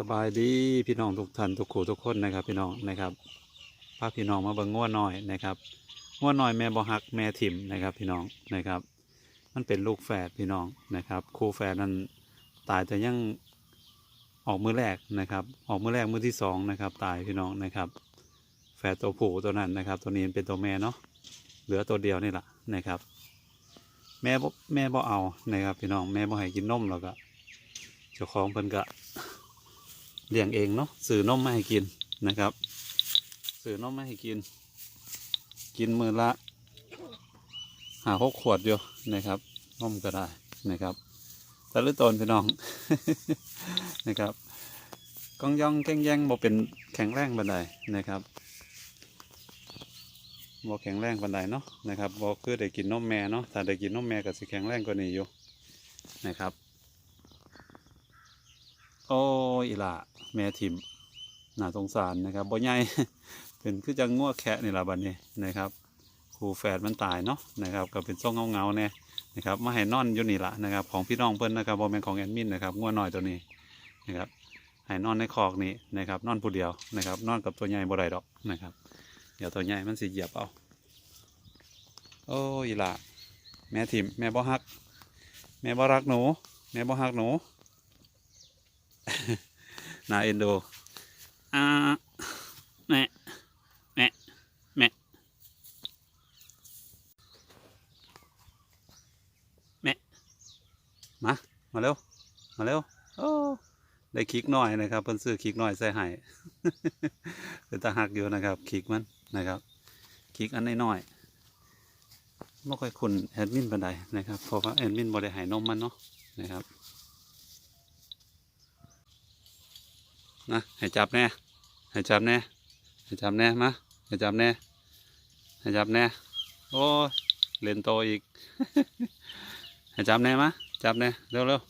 สบายดีพี่น้องทุกท่านทุกคู่ทุกคนนะครับ พี่น้องนะครับพาพี่น้องมาเบิ่งง่วน้อยนะครับง่วน้อยแม่บ่ฮักแม่ถิ่มนะครับ พี่น้องนะครับ มันเป็นลูกแฝดพี่น้องนะครับ คู่แฝดนั้นตายแต่ยังออกมือแรกนะครับ ออกมือแรกมือที่สองนะครับ ตายพี่น้องนะครับ แฝดตัวผู้ตัวนั้นนะครับ ตัวนี้เป็นตัวแม่เนาะเหลือตัวเดียวนี่แหละนะครับ แม่บ่แม่บ่เอานะครับ พี่น้องแม่บ่ให้กินนมแล้วก็เจ้าของเพิ่นก็ เลี้ยงเองเนาะสื่อนมมาให้กินนะครับ สื่อนมมาให้กิน กินมือละหาหกขวดอยู่นะครับนมก็ได้นะครับแต่ละตนพี่น้องนะครับกองย่องแกงแยงบ่เป็นแข็งแรงบันไดนะครับบ่แข็งแรงบันไดเนาะนะครับบ่คือได้กินนมแม่เนาะถ้าได้กินนมแม่ก็สิแข็งแรงกว่านี้อยู่นะครับ โอ้ยอีหล่า แม่ทิมน่าสงสารนะครับบ่ใหญ่เป็นคือจังง่วแคะนี่ละบัดนี้นะครับครูแฝดมันตายเนาะนะครับก็เป็นทรงเงาเงาๆแน่นะครับมาให้นอนอยู่นี่ละนะครับของพี่น้องเพิ่นนะครับบ่แม่นของแอดมินนะครับง่วน้อยตัวนี้นะครับให้นอนในคอกนี้นะครับนอนผู้เดียวนะครับนอนกับตัวใหญ่บ่ได้ดอกนะครับเดี๋ยวตัวใหญ่มันสิเหยียบเอาโอ้ยล่าแม่ทิมแม่บ่ฮัก แม่บ่รักหนู แม่บ่ฮักหนู น่าเอ็นดูอ่าแม่แม่แม่แม่มา มาเร็ว มาเร็ว โอ้ได้คลิกหน่อยนะครับ เพิ่นซื้อคลิกหน่อยใส่ให้เป็นตาหักอยู่นะครับคลิกมันนะครับคลิกอันน้อยๆไม่ค่อยคุ้นแอดมินปานใดนะครับเพราะว่าแอดมินบ่ได้ให้นมมันเนาะนะครับ นะให้จับแน่ให้จับแน่ให้จับแน่มาให้จับแน่ให้จับแน่โอ้เล่นโตอีกให้จับแน่มาจับแน่เร็วเร็ว